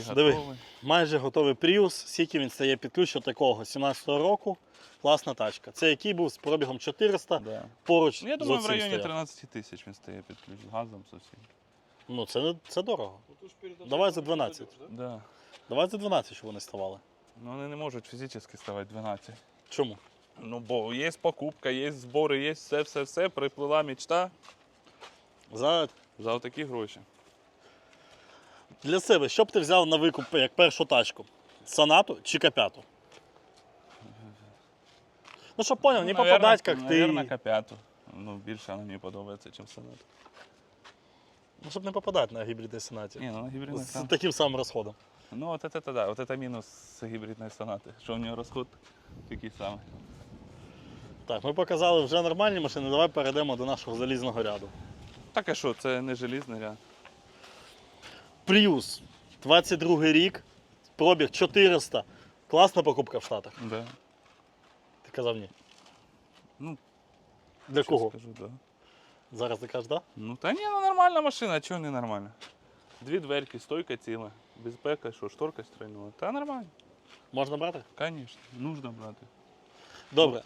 Диви. готовий. Майже готовий Prius, скільки він стає під ключ такого 17-го року. Класна тачка. Це який був з пробігом 400, Да. поруч Ну, я думаю, в районі 13 тисяч він стає під ключ з газом зовсім. Ну це, це дорого. Давай за 12. Да. Давай за 12, щоб вони ставали. Ну вони не можуть фізично ставати 12. Чому? Ну, бо є покупка, є збори, є все, все, все. Приплила мечта За... за такі гроші. Для себе, що б ти взяв на викуп як першу тачку? Сонату чи капяту? Ну, щоб поняв, не попадать, як ти. Наверно, капяту. Ну, більше вона мені подобається, ніж сонат. Ну, щоб не попадати на гібридній сонаті. Ні, ну на З там. таким самим розходом. Ну, от це, да, от це мінус гібридної сонати, що в нього розход такий самий. Так, ми показали вже нормальні машини, давай перейдемо до нашого залізного ряду. Так а що, це не желізний ряд. Prius, 22 рік, пробіг 400. Класна покупка в Штатах. Да. Ти казав ні. Ну, Для кого? Скажу, да. Зараз ти кажеш? Да? Ну та ні, ну нормальна машина, а чого не нормальна? Дві дверки, стойка ціла, безпека, що, шторка стрельнула. Та нормально, Можна брати? звісно, нужно брати. Добре.